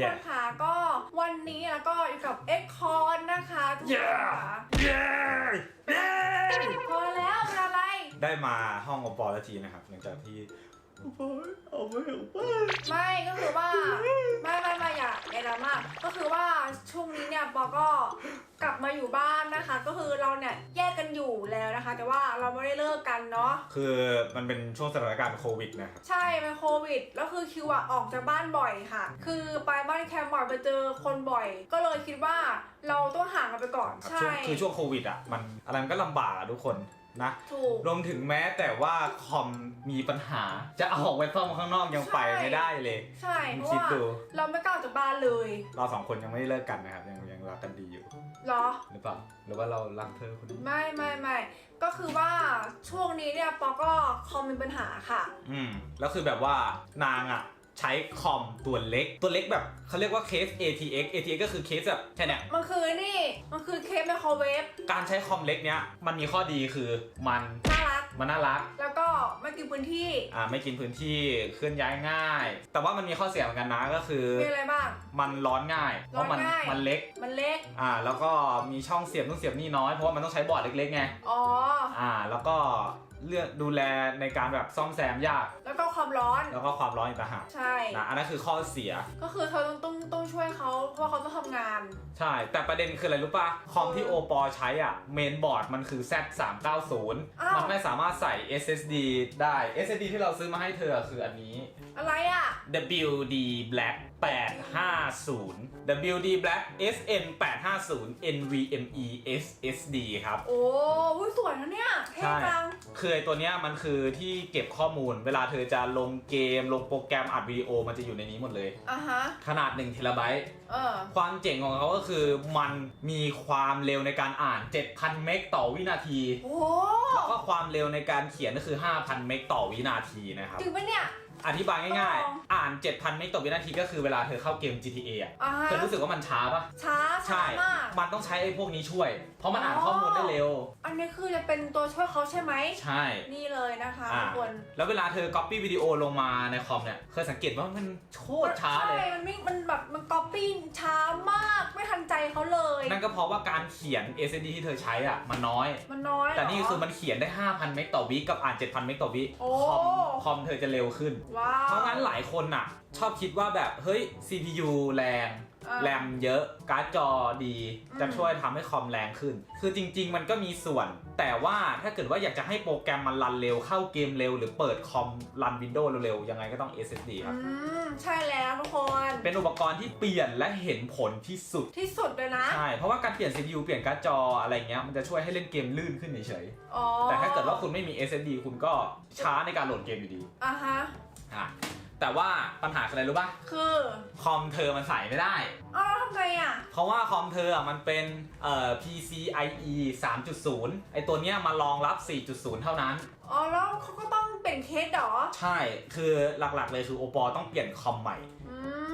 แย่คนค่ะก็วันนี้แล้วก็อยู่กับเอ็กคอนนะคะทุกคนเย้ค่ะเย้เย้พอแล้วเป็นอะไร ได้มาห้องอปอละทีนะครับหลังจากที่โอ้ย เอาไม่เอาไปไม่ก็คือว่าไม่ไม่ไม่อย่าอย่าดราม่าก็คือว่าช่วงนี้เนี่ยปอก็กลับมาอยู่บ้านนะคะ ก็คือเราเนี่ยแยกกันอยู่แล้วนะคะ แต่ว่าเราไม่ได้เลิกกันเนาะคือมันเป็นช่วงสถานการณ์โควิดนะครับใช่เป็นโควิดแล้วคือคิวอะออกจากบ้านบ่อยค่ะ คือไปบ้านแคมป์บ่อยไปเจอคนบ่อย ก็เลยคิดว่าเราต้องห่างกันไปก่อนครับใช่ช่วงคือช่วงโควิดอะมันอะไรมันก็ลำบากอะทุกคน นะถูก รวมถึงแม้แต่ว่าคอมมีปัญหา จะเอาออกไปซ่อมข้างนอกยังไปใช่ ไม่ได้เลย ใช่ เพราะคิดว่าดู เราไม่กล้าออกจากบ้านเลยเราสองคนยังไม่ได้เลิกกันนะครับ ยังยังรักกันดีอยู่ เหรอ หรือเปล่า หรือว่าเรารักเธอคนนี้ไม่ไม่ไม่ก็คือว่าช่วงนี้เนี่ยปอก็คอมมีปัญหาค่ะ อืมแล้วคือแบบว่านางอะ ใช้คอมตัวเล็ก ตัวเล็กแบบเขาเรียกว่าเคส ATX ATX ก็คือเคสแบบแค่เนี้ยมันคือนี่ มันคือเคสไมโครเวฟการใช้คอมเล็กเนี้ยมันมีข้อดีคือมันน่ารัก มันน่ารัก แล้วก็ไม่กินพื้นที่ อ่าไม่กินพื้นที่เคลื่อนย้ายง่าย แต่ว่ามันมีข้อเสียเหมือนกันนะก็คือ มีอะไรบ้าง มันร้อนง่าย เพราะมันร้อนง่าย มันเล็ก มันเล็ก อ่า แล้วก็มีช่องเสียบนู่นเสียบนี่น้อยเพราะว่ามันต้องใช้บอร์ดเล็กๆไง อ๋อ อ่า แล้วก็ เลือกดูแลในการแบบซ่อมแซมยาก แล้วก็ความร้อน แล้วก็ความร้อนอีกต่างหากใช่ นะอันนั้นคือข้อเสีย ก็คือเธอต้องต้องต้องช่วยเขาเพราะว่าเขาต้องทำงาน ใช่ แต่ประเด็นคืออะไรรู้ป่ะ คอมที่โอปอใช้อะ เมนบอร์ดมันคือ Z 3 9 อ้าว 0มันไม่สามารถใส่ SSD ได้ SSD ที่เราซื้อมาให้เธอคืออันนี้ อะไรอะ WD Black 850 WD Black SN 850 NVMe SSD ครับ โอ้อุ๊ยสวยนะเนี่ยเท่ใช่จัง คือไอ้ตัวเนี้ยมันคือที่เก็บข้อมูล เวลาเธอจะลงเกม ลงโปรแกรมอัดวิดีโอมันจะอยู่ในนี้หมดเลย อะฮะ ขนาด1เทราไบต์เออ ความเจ๋งของเขาก็คือมันมีความเร็วในการอ่าน 7,000 เมกต่อวินาที โอ้แล้วก็ความเร็วในการเขียนก็คือ 5,000 เมกต่อวินาทีนะครับ จริงปะเนี่ย อธิบายง่ายอ๋อๆอ่าน 7,000เมกต่อวินาทีก็คือเวลาเธอเข้าเกม GTA อะอะฮะเธอรู้สึกว่ามันช้าปะช้าช้ามาก มันต้องใช้ไอ้พวกนี้ช่วย เพราะมันอ่านอ๋อข้อมูลได้เร็ว อันนี้คือจะเป็นตัวช่วยเขาใช่ไหม ใช่ นี่เลยนะคะอ่าทุกคน แล้วเวลาเธอ copy วิดีโอลงมาในคอมเนี่ย เคยสังเกตว่ามันโคตรช้าเลย ใช่ มันไม่ มันแบบมันก๊อปปี้ช้ามาก ไม่ทันใจเขาเลย นั่นก็เพราะว่าการเขียน SSD ที่เธอใช้อะมันน้อย มันน้อยเหร แต่นี่คือมันเขียนได้ 5,000 เมกต่อวิกับอ่าน 7,000 เมกต่อวิโอ้ คอมคอมเธอจะเร็วขึ้นว้าว เพราะงั้นหลายคนน่ะ ชอบคิดว่าแบบเฮ้ย CPU แรงอ่าแรมเยอะ การ์ดจอดี อืม จะช่วยทำให้คอมแรงขึ้น คือจริง ๆ มันก็มีส่วน แต่ว่าถ้าเกิดว่าอยากจะให้โปรแกรมมันรันเร็ว เข้าเกมเร็ว หรือเปิดคอมรันวินโดว์เร็วๆ ยังไงก็ต้อง SSD ครับ อืมใช่แล้วทุกคน เป็นอุปกรณ์ที่เปลี่ยนและเห็นผลที่สุด ที่สุดเลยนะ ใช่ เพราะว่าการเปลี่ยน CPU เปลี่ยนการ์ดจออะไรเงี้ย มันจะช่วยให้เล่นเกมลื่นขึ้นเฉยอ๋อๆแต่ถ้าเกิดว่าคุณไม่มี SSD คุณก็ช้าในการโหลดเกมอยู่ดี อะฮะ อะแต่ว่าปัญหาคืออะไรรู้ป่ะคือคอมเธอมันใส่ไม่ได้อ้าวแล้วทำไงอะ เพราะว่าคอมเธออะมันเป็นเอ่อ PCIe 3.0 ไอตัวเนี้ยมารองรับ 4.0 เท่านั้น อ๋อ แล้วเขาก็ต้องเปลี่ยนเคสเหรอ ใช่คือหลักๆเลยคือโอปอต้องเปลี่ยนคอมใหม่อืม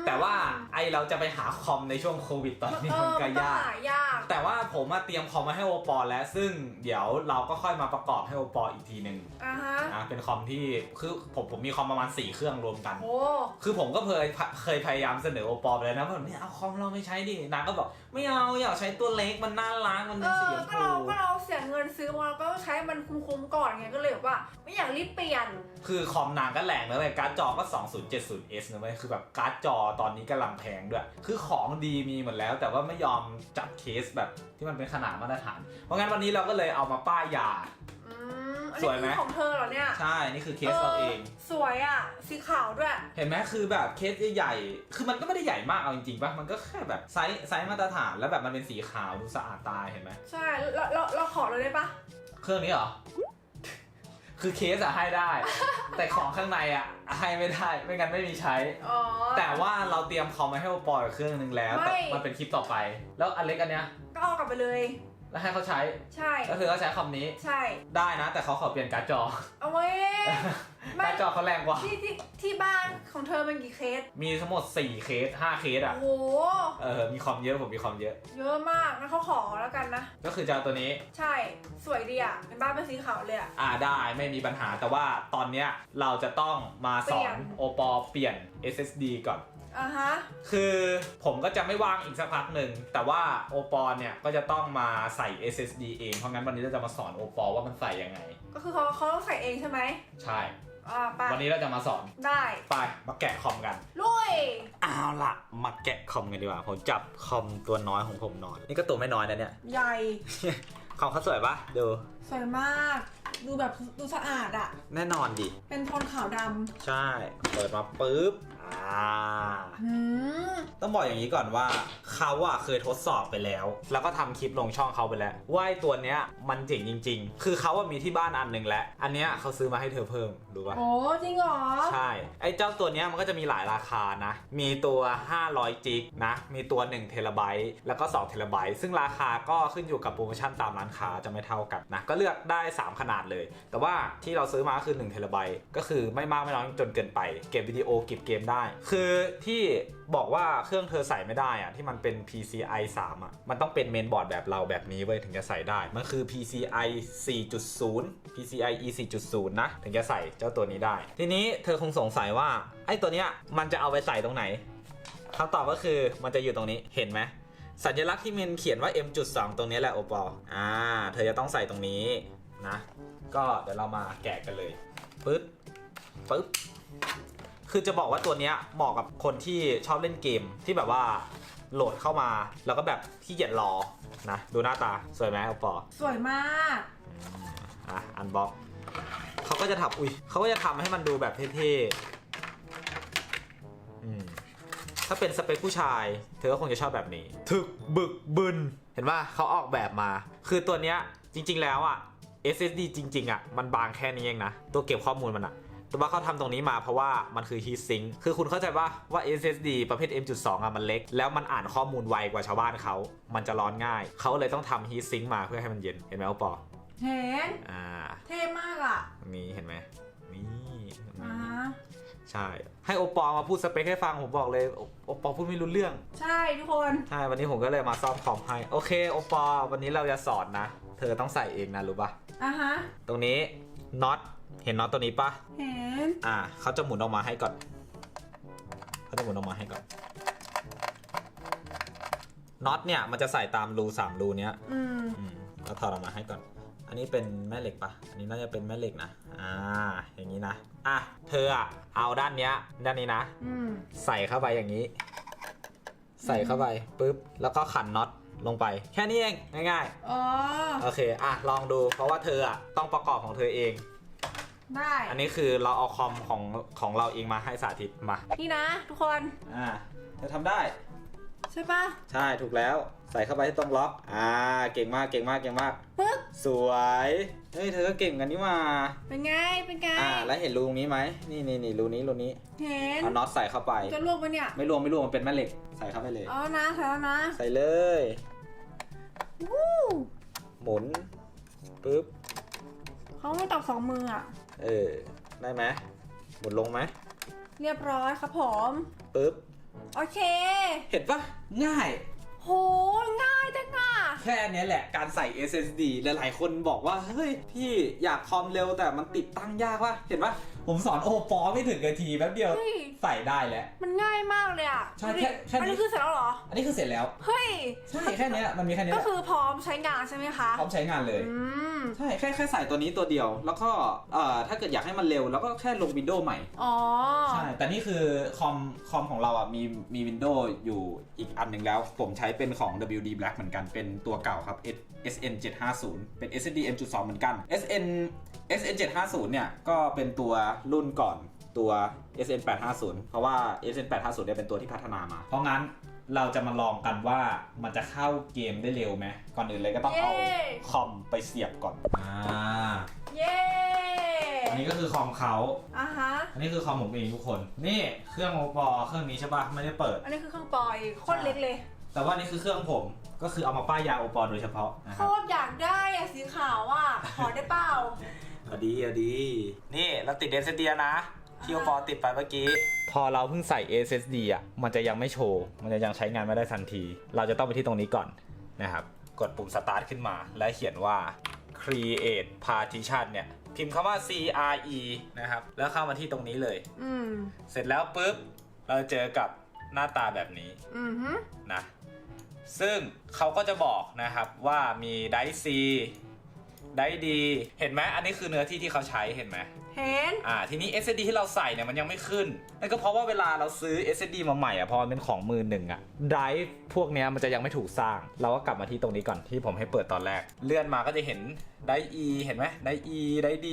แต่ว่าไอเราจะไปหาคอมในช่วงโควิดตอนนี้เอมันอก็มันก็ยากหายาก แต่ว่าผมมาเตรียมคอมมาให้โอปอแล้ว ซึ่งเดี๋ยวเราก็ค่อยมาประกอบให้โอปออีกทีหนึ่งอะฮะ นะเป็นคอมที่คือผมผมมีคอมประมาณ 4 เครื่องรวมกัน โอ้คือผมก็เคยเคยพยายามเสนอโอปอไปแล้วนะว่าเนี่ยเอาคอมเราไม่ใช้ดินางก็บอกไม่เอาอยากใช้ตัวเล็กมันน่ารักมันเอเป็นสีอ ชมก็พู เราก็เราเสียเงินซื้อมาแล้วก็ใช้มันคุ้มๆก่อนไงก็เลยแบบว่า ไม่อยากรีบเปลี่ยน คือคอมนางก็แรงนะเลยการ์ดจอก็ 2070S นะเว้ยคือแบบการ์ดจอตอนนี้กำลังแพงด้วย คือของดีมีหมดแล้ว แต่ว่าไม่ยอมจัดเคสแบบที่มันเป็นขนาดมาตรฐาน เพราะงั้นวันนี้เราก็เลยเอามาป้ายยาอืมอันสนี้วยไหมคือของเธอเหรอเนี่ย ใช่ นี่คือเคสเราเอง สวยอะ สีขาวด้วย เห็นไหมคือแบบเคสใหญ่ๆ คือมันก็ไม่ได้ใหญ่มากเอาจริงๆป่ะ มันก็แค่แบบไซส์ไซส์มาตรฐานแล้วแบบมันเป็นสีขาวดูสะอาดตาเห็นไหม ใช่ เราเราเราขอเลยได้ปะเครื่องนี้เหรอ คือเคสอะให้ได้ แต่ของข้างในอะให้ไม่ได้ ไม่งั้นไม่มีใช้ อ๋อ แต่ว่าเราเตรียมคอมมาให้โอปออีกเครื่องหนึ่งแล้ว แต่ไม่ มันเป็นคลิปต่อไป แล้วอันเล็กอันเนี้ย ก็เอากลับไปเลย แล้วให้เขาใช้ ใช่ แล้วเธอก็ใช้คอมนี้ ใช่ ได้นะ แต่เขาขอเปลี่ยนการ์ดจอ เอาไว้ ไม่การ์ดจอเขาแรงกว่า ที่ที่ที่บ้านของเธอเป็นกี่เคส มีทั้งหมด 4 เคส 5 เคสอะโอ้โห เออ มีคอมเยอะ ผมมีคอมเยอะ เยอะมากงั้นเขาขอแล้วกันนะ ก็คือจะเอาตัวนี้ ใช่ สวยดีอะเป็นบ้านเป็นสีขาวเลยอะ อ่าได้ไม่มีปัญหาแต่ว่าตอนเนี้ยเราจะต้องมาสเปลี่อยนนโอปอเปลี่ยน SSD ก่อน อะฮะ คือผมก็จะไม่ว่างอีกสักพักหนึ่ง แต่ว่าโอปอเนี่ยก็จะต้องมาใส่ SSD เอง เพราะงั้นวันนี้เราจะมาสอนโอปอว่ามันใส่ยังไง ก็คือเขาเขาต้องใส่เองใช่ไหมใช่ อ่าไปวันนี้เราจะมาสอน ได้ไป มาแกะคอมกัน ลุย เอาล่ะ มาแกะคอมกันดีกว่า ผมจับคอมตัวน้อยของผมนอน นี่ก็ตัวไม่น้อยนะเนี่ย ใหญ่ คอมเขาสวยปะดู สวยมาก ดูแบบดูสะอาดอะแน่นอนดิ เป็นโทนขาวดใช่ เปิดมาปุ๊บ อ่าำหืมต้องบอกอย่างนี้ก่อนว่าเขาอะเคยทดสอบไปแล้ว แล้วก็ทำคลิปลงช่องเขาไปแล้วว่าไอ้ตัวเนี้ยมันเจ๋งจริง ๆ คือเขาอะมีที่บ้านอันหนึ่งแล้ว อันเนี้ยเขาซื้อมาให้เธอเพิ่มรู้ปะ โอ้จริงเหรอ ใช่ ไอ้เจ้าตัวเนี้ยมันก็จะมีหลายราคานะ มีตัว 500 จิกนะ มีตัว1เทราไบต์แล้วก็2เทราไบต์ซึ่งราคาก็ขึ้นอยู่กับโปรโมชั่นตามร้านค้าจะไม่เท่ากันนะ ก็เลือกได้ 3 ขนาดเลย แต่ว่าที่เราซื้อมาก็คือ1เทราไบต์ก็คือไม่มากไม่น้อยจนเกินไป เก็บวิดีโอเก็บเกมได้คือที่บอกว่าเครื่องเธอใส่ไม่ได้อะที่มันเป็น PCI 3อะมันต้องเป็นเมนบอร์ดแบบเราแบบนี้เว้ยถึงจะใส่ได้ มันคือ PCI 4.0 PCIe 4.0 นะ ถึงจะใส่เจ้าตัวนี้ได้ ทีนี้เธอคงสงสัยว่า ไอ้ตัวเนี้ยมันจะเอาไปใส่ตรงไหนคำตอบก็คือมันจะอยู่ตรงนี้เห็นไหมสัญลักษณ์ที่มันเขียนว่า M.2 ตรงนี้แหละโอปอล์อ่า เธอจะต้องใส่ตรงนี้นะ ก็เดี๋ยวเรามาแกะกันเลยปึ๊บปึ๊บ คือจะบอกว่าตัวเนี้ยเหมาะกับคนที่ชอบเล่นเกมที่แบบว่าโหลดเข้ามาแล้วก็แบบขี้เกียจรอนะดูหน้าตาสวยไหมโอปอล์สวยมาก อะอันบ็อกเขาก็จะทำอุ้ยเขาก็จะทำให้มันดูแบบเท่ๆอืมถ้าเป็นสเปคผู้ชาย เธอก็คงจะชอบแบบนี้ ถึกบึกบึน เห็นว่าเขาออกแบบมา คือตัวเนี้ยจริง ๆ แล้วอะ SSD จริง ๆอะมันบางแค่นี้เองนะ ตัวเก็บข้อมูลมันอะ แต่ว่าเขาทำตรงนี้มาเพราะว่ามันคือ heat sink คือคุณเข้าใจว่าว่า SSD ประเภท M.2 อะมันเล็ก แล้วมันอ่านข้อมูลไวกว่าชาวบ้านเขา มันจะร้อนง่าย เขาเลยต้องทำ heat sink มาเพื่อให้มันเย็น เห็นไหมโอปอเห็น อ่า เท่มากอะ นี่เห็นไหม นี่อ่าฮะใช่ ให้โอปอมาพูดสเปคให้ฟังผมบอกเลยโอโอปอพูดไม่รู้เรื่อง ใช่ทุกคน ใช่ วันนี้ผมก็เลยมาซ่อมคอมให้ โอเค โอปอวันนี้เราจะสอนนะ เธอต้องใส่เองนะรู้ปะอะฮะ ตรงนี้น็อต เห็นน็อตตัวนี้ปะเห็นอ่าเขาจะหมุนออกมาให้ก่อนเขาจะหมุนออกมาให้ก่อนน็อตเนี่ยมันจะใส่ตามรูสามรูเนี้ยอืมอืมเราถอดออกมาให้ก่อน อันนี้เป็นแม่เหล็กปะอันนี้น่าจะเป็นแม่เหล็กนะ อ่า อย่างนี้นะ อะ เธออะเอาด้านเนี้ย ด้านนี้นะ อืมใส่เข้าไปอย่างนี้ ใส่เข้าไปปุ๊บ แล้วก็ขันน็อตลงไป แค่นี้เอง ง่ายอ๋อ ๆ โอเค อะ ลองดู เพราะว่าเธออะต้องประกอบของเธอเอง ได้ อันนี้คือเราเอาคอมของของเราเองมาให้สาธิตมานี่นะ ทุกคน อ่าเธอทำได้ ใช่ปะใช่ถูกแล้ว ใส่เข้าไปที่ตรงล็อก อ่า เก่งมากเก่งมากเก่งมาก ปึ๊บ สวยเฮ้ยเธอก็เก่งกันนี่มาเป็นไง เป็นไง อ่า แล้วเห็นรูตรงนี้ไหมนี่นี่นี่รูนี้รูนี้เห็น เอาน็อตใส่เข้าไป จะลวกปะเนี่ย ไม่รวมไม่รวมมันเป็นแม่เหล็กใส่เข้าไปเลย เอาแล้วนะใส่แล้วนะ ใส่เลยวู้หมุนปึ๊บเขาไม่ตอบสองมืออะ เออ ได้ไหมหมุนลงไหมเรียบร้อยครับผม ปึ๊บ โอเค เห็นปะง่าย โห ง่ายจังอะ แค่เนี้ยแหละการใส่ SSD หลายๆคนบอกว่า เฮ้ย พี่อยากคอมเร็วแต่มันติดตั้งยากว่ะเห็นปะผมสอนโอปอไม่ถึงนาทีแป๊บเดียวเฮ้ย ใส่ได้แล้ว มันง่ายมากเลยอะใช่แค่แค่นี้ อันนี้คือเสร็จแล้วเหรอ อันนี้คือเสร็จแล้ว เฮ้ย ใช่แค่เนี้ยมันมีแค่เนี้ยก็แหละคือพร้อมใช้งานใช่ไหมคะ พร้อมใช้งานเลย อืม ใช่แค่แค่ใส่ตัวนี้ตัวเดียว แล้วก็เอ่อถ้าเกิดอยากให้มันเร็วแล้วก็แค่ลงวินโดว์ใหม่ อ๋อ ใช่ แต่นี่คือคอมคอมของเราอะมีมีวินโดว์อยู่อีกอันหนึ่งแล้ว ผมใช้เป็นของ WD Black เหมือนกันเป็นตัวเก่าครับ S- SN 750เป็น SSD M.2 เหมือนกัน SN SN 750เนี่ยก็เป็นตัวรุ่นก่อนตัว SN 850เพราะว่า SN 850เนี่ยเป็นตัวที่พัฒนามา เพราะงั้นเราจะมาลองกันว่ามันจะเข้าเกมได้เร็วไหมก่อนอื่นเลยก็ต้องเอาเย้ คอมไปเสียบก่อนอ่าเย้อันนี้ก็คือคอมเขา อะฮะ อันนี้คือคอมผมเองทุกคน นี่เครื่องโอปอเครื่องนี้ใช่ปะไม่ได้เปิด อันนี้คือเครื่องปอยโคตรเล็กเลย แต่ว่านี่คือเครื่องผมก็คือเอามาป้ายยาโอปอโดยเฉพาะนะโคครับตรอยากได้อะสีขาวอะขอได้เปล่า เอาดีเอาดี นี่เราติด SSD นะ ที่โอปอติดไปเมื่อกี้ พอเราเพิ่งใส่ SSD อะ มันจะยังไม่โชว์ มันจะยังใช้งานไม่ได้ทันที เราจะต้องไปที่ตรงนี้ก่อนนะครับ กดปุ่ม start ขึ้นมา และเขียนว่า create partition เนี่ย พิมพ์คำว่า CRE นะครับ แล้วเข้ามาที่ตรงนี้เลย อืม เสร็จแล้วปุ๊บ เราเจอกับหน้าตาแบบนี้ อือฮึนะ ซึ่งเขาก็จะบอกนะครับว่ามีไดซีไดดีเห็นไหมอันนี้คือเนื้อที่ที่เขาใช้เห็นไหมเห็นอ่าทีนี้ SSD ที่เราใส่เนี่ยมันยังไม่ขึ้นนั่นก็เพราะว่าเวลาเราซื้อ SSD มาใหม่อะพอมันเป็นของมือหนึ่งอะไดร์พวกเนี้ยมันจะยังไม่ถูกสร้าง เราก็กลับมาที่ตรงนี้ก่อนที่ผมให้เปิดตอนแรก เลื่อนมาก็จะเห็นได E เห็นไหมได E ได D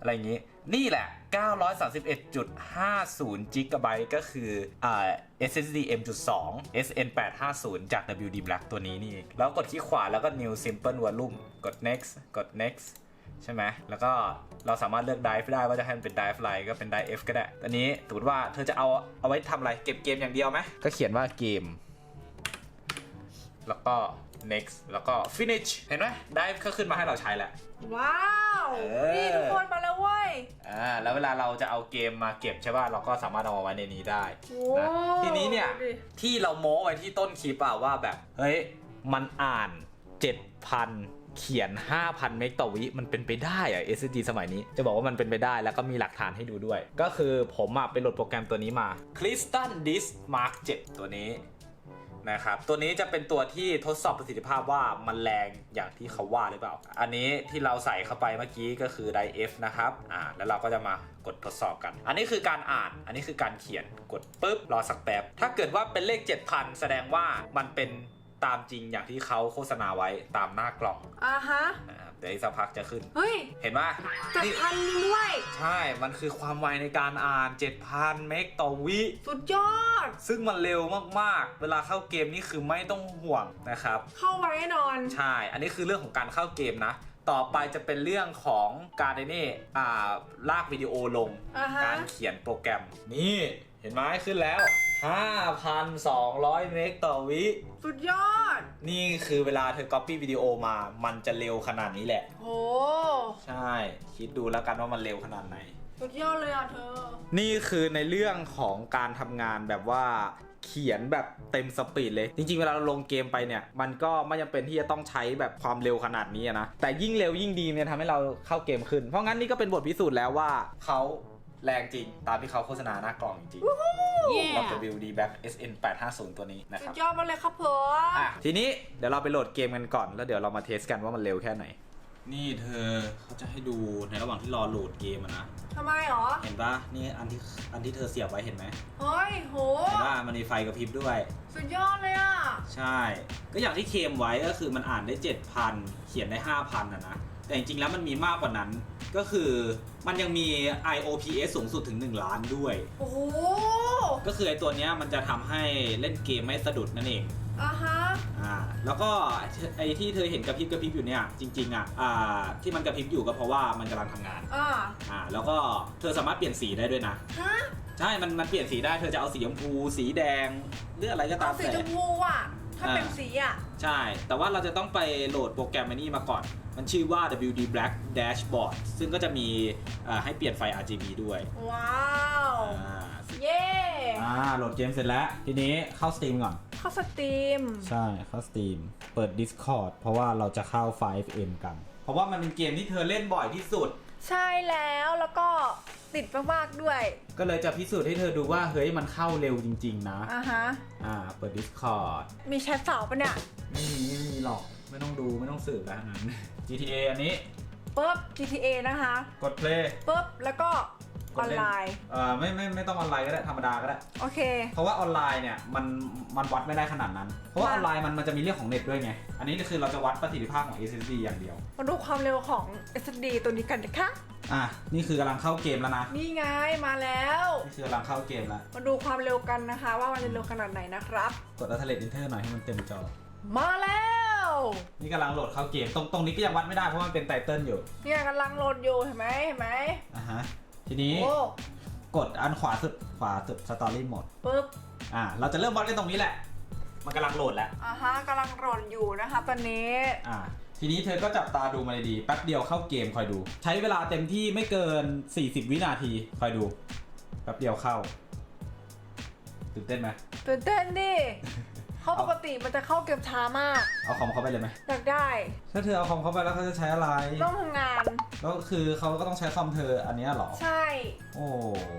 อะไรอย่างงี้ นี่แหละ 931.50 g b ก็คืออ่า SSD M.2 SN850 จาก WD Black ตัวนี้นี่ แล้วกดที่ขวาแล้วก็ New Simple Volume กด next กด next ใช่ไหม แล้วก็เราสามารถเลือก dive ได้ว่าจะให้มันเป็น dive อะไรก็เป็น dive F ก็ได้ตอนนี้สมมติว่าเธอจะเอาเอาไว้ทำอะไร เก็บเกมอย่างเดียวไหม ก็เขียนว่าเกม แล้วก็ next แล้วก็ finish เห็นไหม dive ก็ขึ้นมาให้เราใช้แล้ว ว้าว เออ นี่ทุกคนมาแล้วเว้ย อ่าแล้วเวลาเราจะเอาเกมมาเก็บใช่ป่ะเราก็สามารถเอามาไว้ในนี้ได้โอ้นะทีนี้เนี่ย ดูดิ ที่เราโม้ไว้ที่ต้นคลิปอะว่าแบบ เฮ้ย มันอ่าน 7,000 เขียน 5,000 เมกต่อวิมันเป็นไปได้อะ SSD สมัยนี้ จะบอกว่ามันเป็นไปได้แล้วก็มีหลักฐานให้ดูด้วย ก็คือผมอะไปโหลดโปรแกรมตัวนี้มา Crystal Disk Mark 7 ตัวนี้ นะครับ ตัวนี้จะเป็นตัวที่ทดสอบประสิทธิภาพว่ามันแรงอย่างที่เขาว่าหรือเปล่า อันนี้ที่เราใส่เข้าไปเมื่อกี้ก็คือ Drive F นะครับอ่าแล้วเราก็จะมากดทดสอบกัน อันนี้คือการอ่าน อันนี้คือการเขียนกดปุ๊บรอสักแป๊บ ถ้าเกิดว่าเป็นเลข 7,000 แสดงว่ามันเป็นตามจริงอย่างที่เขาโฆษณาไว้ตามหน้ากล่องอ่าฮะนะครับ เดี๋ยวอีกสักพักจะขึ้น เฮ้ยเห็นไหมจัดนี่พันนี้ด้วยใช่ มันคือความไวในการอ่าน 7,000 เมกต่อวิ สุดยอด ซึ่งมันเร็วมากๆ เวลาเข้าเกมนี่คือไม่ต้องห่วงนะครับ เข้าไว้แน่นอน ใช่ อันนี้คือเรื่องของการเข้าเกมนะ ต่อไปจะเป็นเรื่องของการไอ้นี่อ่าลากวิดีโอลง อ่าฮะ การเขียนโปรแกรม นี่ เห็นไหมขึ้นแล้ว 5,200 เมกต่อวิ สุดยอด นี่คือเวลาเธอ Copy วิดีโอมา มันจะเร็วขนาดนี้แหละ โห ใช่ คิดดูแล้วกันว่ามันเร็วขนาดไหน สุดยอดเลยอะเธอ นี่คือในเรื่องของการทำงานแบบว่าเขียนแบบเต็มสปีดเลย จริงๆ เวลาเราลงเกมไปเนี่ย มันก็ไม่จำเป็นที่จะต้องใช้แบบความเร็วขนาดนี้อะนะ แต่ยิ่งเร็วยิ่งดีเนี่ยทำให้เราเข้าเกมขึ้น เพราะงั้นนี่ก็เป็นบทพิสูจน์แล้วว่าเขา แรงจริงตามที่เขาโฆษณาหน้ากล่องจริงเย้ๆกับ WD Back SN 850ตัวนี้นะคสุรัดบยอดมากเลยครับผม อะทีนี้เดี๋ยวเราไปโหลดเกมกันก่อน แล้วเดี๋ยวเรามาเทสกันว่ามันเร็วแค่ไหน นี่เธอเขาจะให้ดูในระหว่างที่รอโหลดเกมนะ ทำไมหรอ เห็นปะนี่อันที่อันที่เธอเสียบไว้เห็นไหมเฮ้ย โห เห็นว่ามันมีไฟกระพริบด้วย สุดยอดเลยอะ ใช่ ก็อย่างที่เคลมไว้ก็คือมันอ่านได้ 7,000 เขียนได้ 5,000นะนะ แต่จริงๆแล้วมันมีมากกว่านั้น ก็คือมันยังมี IOPS สูงสุดถึง 1 ล้านด้วย โอ้โหก็คือไอตัวเนี้ยมันจะทำให้เล่นเกมไม่สะดุดนั่นเอง อ่าฮะ อ่าแล้วก็ไอที่เธอเห็นกระพริบกระพริบอยู่เนี่ยจริงๆอะอ่าที่มันกระพริบอยู่ก็เพราะว่ามันกำลังทำงานอ่าอ่าแล้วก็เธอสามารถเปลี่ยนสีได้ด้วยนะ ฮะใช่ มันมันเปลี่ยนสีได้เธอจะเอาสีชมพู สีแดงหรืออะไรก็ตาเอามสีแต่ชมพูอะ ถ้าเป็นอ่าสีอะ ใช่ แต่ว่าเราจะต้องไปโหลดโปรแกรมอันนี้มาก่อน มันชื่อว่า WD Black Dashboard ซึ่งก็จะมีอ่าให้เปลี่ยนไฟ RGB ด้วย ว้าวอ่าเย้อ่าโหลดเกมเสร็จแล้ว ทีนี้เข้า Steam ก่อน เข้าสตรีม ใช่ เข้า Steam เปิด Discord เพราะว่าเราจะเข้า 5M กัน เพราะว่ามันเป็นเกมที่เธอเล่นบ่อยที่สุด ใช่แล้วแล้วก็ติดมากๆด้วยก็เลยจะพิสูจน์ให้เธอดูว่าเฮ้ยมันเข้าเร็วจริง ๆ นะ อ่าฮะ อ่า เปิด Discord มีแชทสาวปะเนี่ยไม่มีไม่มีหรอกไม่ต้องดูไม่ต้องสืบแล้วนั้น GTA อันนี้ ปุ๊บ GTA นะคะ กด play ปุ๊บ แล้วก็ ออนไลน์ เอ่อไม่ไม่ไม่ต้องออนไลน์ก็ได้ธรรมดาก็ได้ โอเค เพราะว่าออนไลน์เนี่ยมันมันวัดไม่ได้ขนาดนั้น เพราะว่าอค่ะอนไลน์มันมันจะมีเรื่องของเน็ตด้วยไง อันนี้คือเราจะวัดประสิทธิภาพของ SSD อย่างเดียว มาดูความเร็วของ SSD ตัวนี้กันนะคะ อะนี่คือกำลังเข้าเกมแล้วนะ นี่ไงมาแล้ว นี่คือกำลังเข้าเกมแล้ว มาดูความเร็วกันนะคะ ว่ามันจะเร็วขนาดไหนนะครับ กด Alternate Enter หน่อยให้มันเต็มจอ มาแล้ว นี่กำลังโหลดเข้าเกม ตรงตรงนี้ก็ยังวัดไม่ได้เพราะมันเป็นไตเติลอยู่ เนี่ยกำลังโหลดอยู่เห็นไหมเห็นไหมอะฮะ ทีนี้โอ้กดอันขวาสุดขวาสุด Story Mode ปุ๊บ อะเราจะเริ่มวัดกันตรงนี้แหละ มันกำลังโหลดแล้ว อ่าฮะกำลังโหลดอยู่นะคะ ตอนนี้ อ่า ทีนี้เธอก็จับตาดูมาเลยดีแป๊บเดียวเข้าเกมคอยดู ใช้เวลาเต็มที่ไม่เกิน 40 วินาทีคอยดู แป๊บเดียวเข้า ตื่นเต้นไหมตื่นเต้นดิ เขาปกติมันจะเข้าเกมช้ามาก เอาคอมเข้าไปเลยไหมอยากได้ ถ้าเธอเอาคอมเข้าไปแล้วเขาจะใช้อะไรต้องทำงานแล้วคือเขาก็ต้องใช้คอมเธออันเนี้ยเหรอ ใช่ โอ้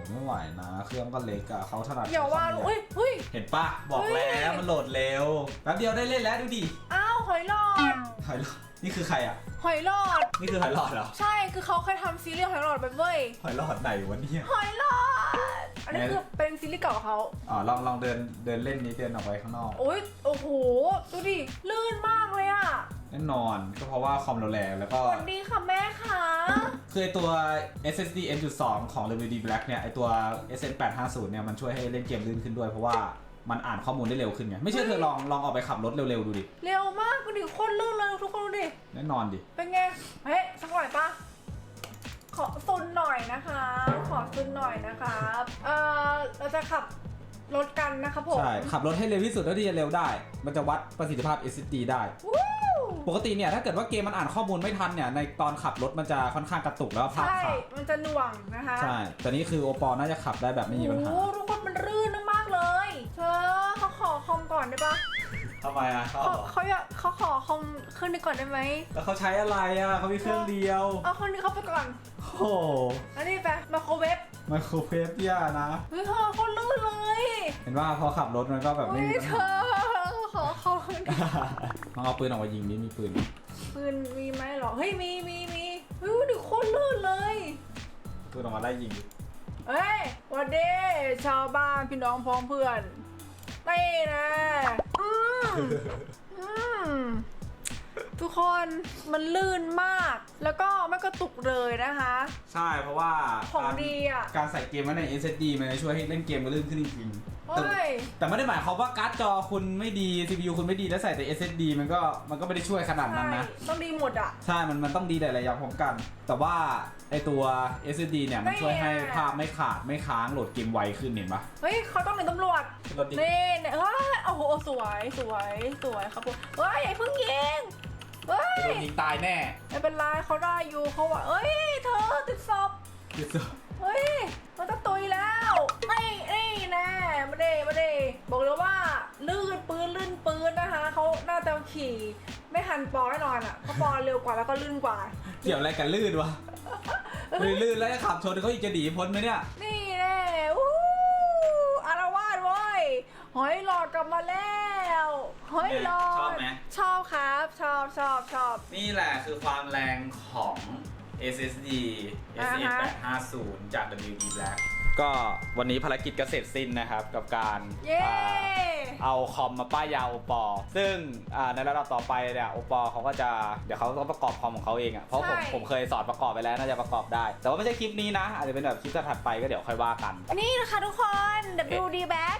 ไม่ไหวนะ เครื่องก็เล็กอะเขาถนัดอย่าว่าใช้คอมอุ้ยอุ้ย เห็นปะบอกเฮ้ยแล้วมันโหลดเร็วแป๊บเดียวได้เล่นแล้วดูดิอ้าวหอยหลอด หอยหลอดนี่คือใครอะหอยหลอด นี่คือหอยหลอดเหรอใช่คือเขาเคยทำซีรีส์หอยหลอดไปเว้ยหอยหลอดไหนวะเนี่ยหอยหล อดอันนี้ไหนคือเป็นซีรีส์เก่าของเขาอ๋อลองลองเดินเดินเล่นนี้เดินออกไปข้างนอกโอ้ยโอ้โห ดูดิ ลื่นมากเลยอะ แน่นอนก็เพราะว่าคอมเราแรงแล้วก็สวัสดีค่ะแม่ค่ะคือไอตัว SSD M.2 ของ WD Black เนี่ย ไอตัว SN850 เนี่ย มันช่วยให้เล่นเกมลื่นขึ้นด้วยเพราะว่ามันอ่านข้อมูลได้เร็วขึ้นไง ไม่เชื่อเธอลองลองออกไปขับรถเร็วๆดูดิ เร็วมากดูดิโคตรลื่นเลยทุกคนดูดิ แน่นอนดิ เป็นไง เฮ้ยสักหน่อยปะ ขอซุนหน่อยนะคะ ขอซุนหน่อยนะคะเอ่อเราจะขับรถกันนะคะผมใช่ ขับรถให้เร็วที่สุดเท่าที่จะเร็วได้ มันจะวัดประสิทธิภาพ SSD ได้ วู้ปกติเนี่ยถ้าเกิดว่าเกมมันอ่านข้อมูลไม่ทันเนี่ยในตอนขับรถมันจะค่อนข้างกระตุกแล้วก็ภาพใช่ขาดมันจะหน่วงนะคะใช่แต่นี่คือโอปอน่าจะขับได้แบบไม่มีปัญหาโอ้โหทุกคนมันรื่นมากๆเลยเธอเขาขอคอมก่อนได้ปะทำไมอะเขาเขาเขาอยากเขาขอคอมเครื่องนี้ก่อนได้ไหมแล้วเขาใช้อะไรอะเขามีเครื่องเดียว เอาเครื่องนี้เข้าไปก่อนโอ้โหอันนี้ไปไมโครเวฟไมโครเวฟย่านะ เฮ้ยเธอเขาลื่นเลยเห็นว่าพอขับรถมันก็แบบไม่เฮ้ยมีปัญเธหาอขอเขาลองเอาปืนออกมายิงนี่มีปืน ปืนมีไหมเหรอ เฮ้ยมีมีมีเฮ้ยดูโคตรลื่นเลย ปืนออกมาไล่ยิงดิเฮ้ยหวันดีชาวบ้านพี่น้องพ้องเพื่อนนี่นะอืมอืม ทุกคนมันลื่นมาก แล้วก็ไม่กระตุกเลยนะคะ ใช่เพราะว่าของการดีอะการใส่เกมไว้ใน SSD มันจะช่วยให้เล่นเกมมันลื่นขึ้นจริงๆแต่เฮ้ย แต่ไม่ได้หมายความว่าการ์ดจอคุณไม่ดี CPU คุณไม่ดีแล้วใส่แต่ SSD มันก็มันก็ไม่ได้ช่วยขนาดนั้นใช่ นะ ต้องดีหมดอะ ใช่ มันมันต้องดีหลายๆอย่างพร้อมกัน แต่ว่าไอตัว SSD เนี่ยมันช่วยให้ไม่อะภาพไม่ขาดไม่ค้างโหลดเกมไวขึ้นเห็นปะ เฮ้ยเขาต้องเป็นตำรวจขึ้นรถดิ นี่เนี่ยเฮ้ยโอ้โหสวยสวยสวยครับผมเฮ้ยอย่าเพิ่งยิง เฮ้ยโดนยิงตายแน่ไม่เป็นไรเขาได้อยู่เขาว่า เอ้ย เธอติดสอบที่สุดเฮ้ย มันจะตุยแล้วนี่นี่แน่มาเดมาเดบอกเลยว่าลื่นปืนลื่นปืนนะคะเขาน่าจะขี่ไม่หันปอแน่นอนอะเพราะปอเร็วกว่าแล้วก็ลื่นกว่า เกี่ยวอะไรกันลื่นวะลื่นลื่นแล้วจะขับชนเขาอีกจะดีพ้นไหมเนี่ย นี่แน่วู้อารวาสเว้ยหอยหลอดกลับมาแล้ วหอยหลอดชอบไหม ชอบครับ ชอบชอบชอบ นี่แหละคือความแรงของ SSD อ่าฮะ SE850 จาก WD Black ก็วันนี้ภารกิจก็เสร็จสิ้นนะครับกับการเย้ อ่าเอาคอมมาป้ายยาโอปอ ซึ่งอ่าในระดับต่อไปเนี่ยโอปอเขาก็จะเดี๋ยวเขาต้องประกอบคอมของเขาเองอะเพราะผมใช่ ผมเคยสอนประกอบไปแล้วน่าจะประกอบได้ แต่ว่าไม่ใช่คลิปนี้นะ อาจจะเป็นแบบคลิปถัดไปก็เดี๋ยวค่อยว่ากัน นี่นะคะทุกคน WD Back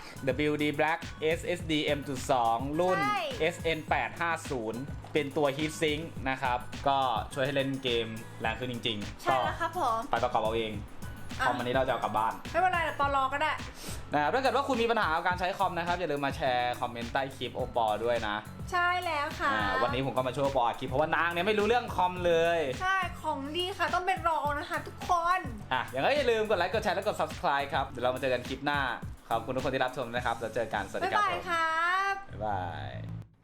WD Black SSD M.2 รุ่น ใช่ SN850 เป็นตัว Heatsink นะครับ ก็ช่วยให้เล่นเกมแรงขึ้นจริงๆใช่ก็แล้วครับผม ไปประกอบเอาเอง คอะอมวันนี้เราจะเอากลับบ้านไม่เป็นไรเดี๋ยวปอรอก็ได้ นะครับถ้าเกิดว่าคุณมีปัญหากับการใช้คอมนะครับ อย่าลืมมาแชร์คอมเมนต์ใต้คลิปโอปอด้วยนะใช่แล้วค่ะอ่าวันนี้ผมก็มาช่วยโอปออัดคลิปเพราะว่านางเนี่ยไม่รู้เรื่องคอมเลย ใช่ของดีค่ะต้องเป็นรองนะคะทุกคน อะอย่างไรอย่าลืมกดไลค์ กดแชร์ และกด subscribe ครับ เดี๋ยวเรามาเจอกันคลิปหน้า ขอบคุณทุกคนที่รับชมนะครับ แล้วเจอกันสวัสดีบ๊ายครับบายผมครับ บ๊ายบาย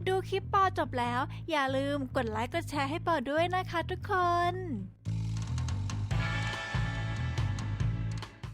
ดูคลิปปอจบแล้ว อย่าลืมกดไลค์กดแชร์ให้ปอด้วยนะคะทุกคน